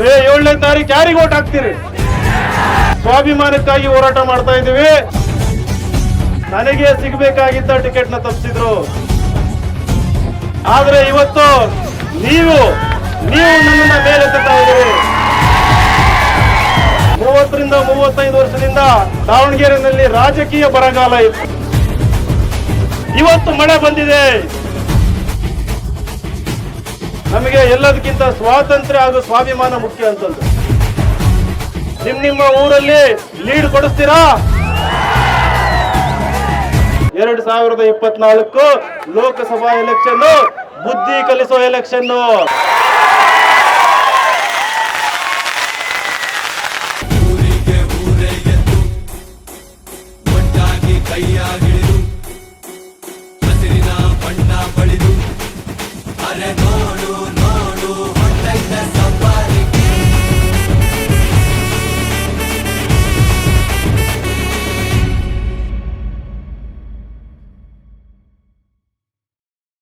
ಮೇ ಏಳನೇ ತಾರೀಕು ಯಾರಿಗೆ ಓಟ್ ಹಾಕ್ತೀರಿ? ಸ್ವಾಭಿಮಾನಕ್ಕಾಗಿ ಹೋರಾಟ ಮಾಡ್ತಾ ಇದ್ದೀವಿ. ನನಗೆ ಸಿಗಬೇಕಾಗಿದ್ದ ಟಿಕೆಟ್ನ ತಪ್ಪಿಸಿದ್ರು ಆದ್ರೆ ಇವತ್ತು ನೀವು ನೀವು ನನ್ನನ್ನ ಮೇಲೆ ಇದ್ದೀರಿ. ಮೂವತ್ತರಿಂದ ಮೂವತ್ತೈದು ವರ್ಷದಿಂದ ದಾವಣಗೆರೆಯಲ್ಲಿ ರಾಜಕೀಯ ಬರಗಾಲ ಇತ್ತು. ಇವತ್ತು ಮಳೆ ಬಂದಿದೆ. ನಮಗೆ ಎಲ್ಲದಕ್ಕಿಂತ ಸ್ವಾತಂತ್ರ್ಯ ಹಾಗೂ ಸ್ವಾಭಿಮಾನ ಮುಖ್ಯ ಅಂತಂದು ನಿಮ್ ನಿಮ್ಮ ಊರಲ್ಲಿ ಲೀಡ್ ಕೊಡಿಸ್ತೀರಾ? ಎರಡ್ ಸಾವಿರದ ಇಪ್ಪತ್ನಾಲ್ಕು ಲೋಕಸಭಾ ಎಲೆಕ್ಷನ್ ಬುದ್ಧಿ ಕಲಿಸೋ ಎಲೆಕ್ಷನ್ ಕೈಯಾಗಿ Luna.